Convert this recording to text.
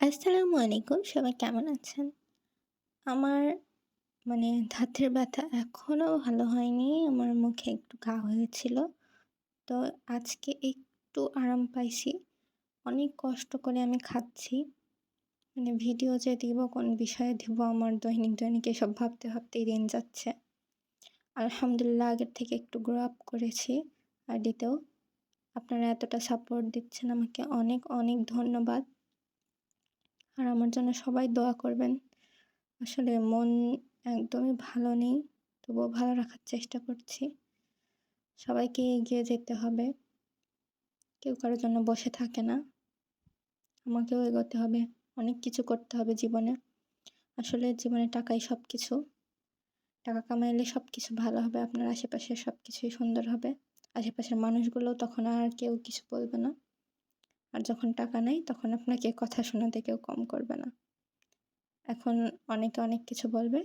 আসসালামু আলাইকুম সবাই কেমন আছেন? আমার মানে ধাতের ব্যথা এখনও ভালো হয়নি। আমার মুখে একটু ঘা হয়েছিল। তো আজকে একটু আরাম পাইছি। অনেক কষ্ট করে আমি খাচ্ছি। মানে ভিডিও যে দিব, কোন বিষয়ে দিব আমার দৈনিক, দৈনিক এসব ভাবতে, ভাবতেই দিন যাচ্ছে। আলহামদুলিল্লাহ আগের থেকে একটু গ্রো আপ করেছি আইডিতেও। আপনারা এতটা সাপোর্ট দিচ্ছেন আমাকে অনেক, অনেক ধন্যবাদ। আর আমার জন্য সবাই দোয়া করবেন। আসলে মন একদমই ভালো নেই। তবুও ভালো রাখার চেষ্টা করছি। সবাইকে এগিয়ে যেতে হবে। কেউ কারোর জন্য বসে থাকে না। আমাকেও এগোতে হবে। অনেক কিছু করতে হবে জীবনে। আসলে জীবনে টাকাই সব কিছু টাকা কামাইলে সব কিছু ভালো হবে। আপনার আশেপাশে সব কিছুই সুন্দর হবে। আশেপাশের মানুষগুলোও তখন আর কেউ কিছু বলবে না। আর যখন টাকা নেই, তখন আপনাকে কথা শোনাতে কেউ কম করবে না। এখন অনেকে অনেক কিছু বলবে।